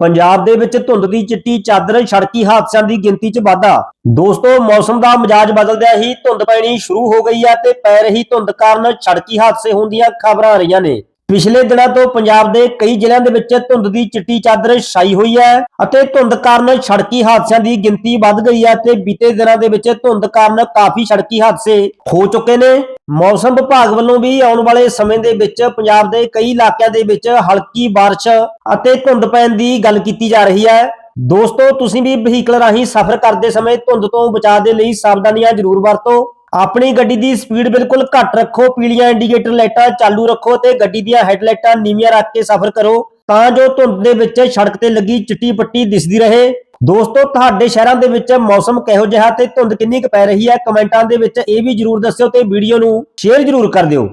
ਪੰਜਾਬ ਦੇ ਵਿੱਚ ਧੁੰਦ ਦੀ ਚਿੱਟੀ ਚਾਦਰ ਸੜਕੀ ਹਾਦਸਿਆਂ ਦੀ ਗਿਣਤੀ 'ਚ ਵਾਧਾ। ਦੋਸਤੋ, ਮੌਸਮ ਦਾ ਮਜ਼ਾਜ ਬਦਲਦਿਆਂ ਹੀ ਧੁੰਦ ਪੈਣੀ ਸ਼ੁਰੂ ਹੋ ਗਈ ਹੈ ਤੇ ਪੈ ਰਹੀ ਧੁੰਦ ਕਾਰਨ ਸੜਕੀ ਹਾਦਸੇ ਹੋਣ ਦੀਆਂ ਖਬਰਾਂ ਆ ਰਹੀਆਂ ਨੇ। ਪਿਛਲੇ ਦਿਨਾਂ ਤੋਂ ਪੰਜਾਬ ਦੇ ਕਈ ਜ਼ਿਲ੍ਹਿਆਂ ਦੇ ਵਿੱਚ ਧੁੰਦ ਦੀ ਚਿੱਟੀ ਚਾਦਰ ਛਾਈ ਹੋਈ ਹੈ ਅਤੇ ਧੁੰਦ ਕਾਰਨ ਸੜਕੀ ਹਾਦਸਿਆਂ ਦੀ ਗਿਣਤੀ ਵੱਧ ਗਈ ਹੈ ਤੇ ਬੀਤੇ ਦਿਨਾਂ ਦੇ ਵਿੱਚ ਧੁੰਦ ਕਾਰਨ ਕਾਫੀ ਸੜਕੀ ਹਾਦਸੇ ਹੋ ਚੁੱਕੇ ਨੇ। ਮੌਸਮ ਵਿਭਾਗ ਵੱਲੋਂ ਵੀ ਆਉਣ ਵਾਲੇ ਸਮੇਂ ਦੇ ਵਿੱਚ ਪੰਜਾਬ ਦੇ ਕਈ ਇਲਾਕਿਆਂ ਦੇ ਵਿੱਚ ਹਲਕੀ ਬਾਰਿਸ਼ ਅਤੇ ਧੁੰਦ ਪੈਣ ਦੀ ਗੱਲ ਕੀਤੀ ਜਾ ਰਹੀ ਹੈ। ਦੋਸਤੋ, ਤੁਸੀਂ ਵੀ ਵਹੀਕਲ ਰਾਹੀਂ ਸਫ਼ਰ ਕਰਦੇ ਸਮੇਂ ਧੁੰਦ ਤੋਂ ਬਚਾਅ ਦੇ ਲਈ ਸਾਵਧਾਨੀਆਂ ਜ਼ਰੂਰ ਵਰਤੋ। ਆਪਣੀ ਗੱਡੀ ਦੀ ਸਪੀਡ ਬਿਲਕੁਲ ਘੱਟ ਰੱਖੋ, ਪੀਲੀਆਂ ਇੰਡੀਕੇਟਰ ਲਾਈਟਾਂ ਚਾਲੂ ਰੱਖੋ ਤੇ ਗੱਡੀ ਦੀਆਂ ਹੈਡਲਾਈਟਾਂ ਨੀਵੀਆਂ ਰੱਖ ਕੇ ਸਫ਼ਰ ਕਰੋ, ਤਾਂ ਜੋ ਧੁੰਦ ਦੇ ਵਿੱਚ ਸੜਕ ਤੇ ਲੱਗੀ ਚਿੱਟੀ ਪੱਟੀ ਦਿਸਦੀ ਰਹੇ। ਦੋਸਤੋ, ਤੁਹਾਡੇ ਸ਼ਹਿਰਾਂ ਦੇ ਵਿੱਚ ਮੌਸਮ ਕਿਹੋ ਜਿਹਾ ਤੇ ਧੁੰਦ ਕਿੰਨੀ ਕੁ ਪੈ ਰਹੀ ਹੈ? ਕਮੈਂਟਾਂ ਦੇ ਵਿੱਚ ਇਹ ਵੀ ਜਰੂਰ ਦੱਸਿਓ ਤੇ ਵੀਡੀਓ ਨੂੰ ਸ਼ੇਅਰ ਜਰੂਰ ਕਰ ਦਿਓ।